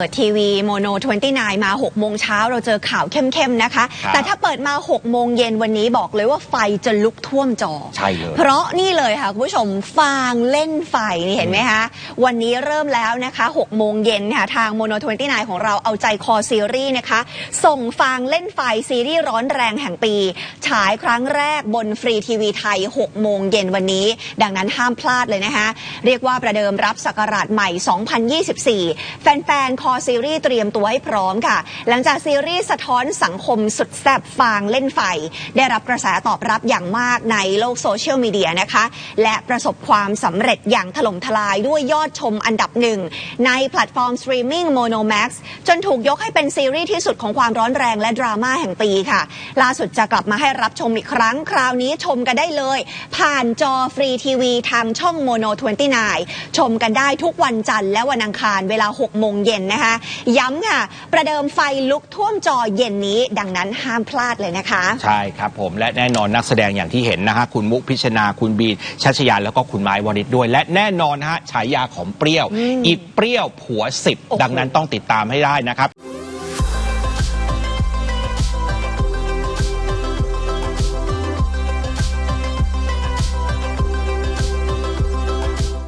เปิดทีวีโมโน 29 มา6โมงเช้าเราเจอข่าวเข้มๆนะคะครับแต่ถ้าเปิดมา6โมงเย็นวันนี้บอกเลยว่าไฟจะลุกท่วมจอ ใช่เลยเพราะนี่เลยค่ะคุณผู้ชมฟางเล่นไฟนี่เห็นไหมคะวันนี้เริ่มแล้วนะคะ6โมงเย็นค่ะทางโมโน 29 ของเราเอาใจคอซีรีส์นะคะ ส่งฟางเล่นไฟซีรีส์ร้อนแรงแห่งปี ฉายครั้งแรกบนฟรีทีวีไทย 6 โมงเย็นวันนี้ ดังนั้นห้ามพลาดเลยนะคะ เรียกว่าประเดิมรับศักราชใหม่ 2024 แฟนๆ คอซีรีส์เตรียมตัวให้พร้อมค่ะ หลังจากซีรีส์สะท้อนสังคมสุดแซ่บฟางเล่นไฟ ได้รับกระแสตอบรับอย่างมากในโลกโซเชียลมีเดียนะคะ และประสบความสำเร็จอย่างถล่มทลายด้วยยอดชมอันดับหนึ่งในแพลตฟอร์มสตรีมมิ่ง Monomax จนถูกยกให้เป็นซีรีส์ที่สุดของความร้อนแรงและดราม่าแห่งปีค่ะ ล่าสุดจะกลับมาให้รับชมอีกครั้ง คราวนี้ชมกันได้เลย ผ่านจอฟรีทีวีทางช่อง Mono 29 ชมกันได้ทุกวันจันทร์และวันอังคารเวลา 6 โมงเย็นนะคะ ย้ำค่ะ ประเดิมไฟลุกท่วมจอเย็นนี้ ดังนั้นห้ามพลาดเลยนะคะ ใช่ครับผมและแน่นอนนักแสดงอย่างที่เห็นนะฮะคุณมุกพิชนาคุณบีนชัชยาแล้วก็คุณไม้วริศด้วย และแน่นอนนะฮะฉายาของเปรี้ยว อีเปรี้ยวผัวสิบโอ้โหดังนั้นต้องติดตามให้ได้นะครับ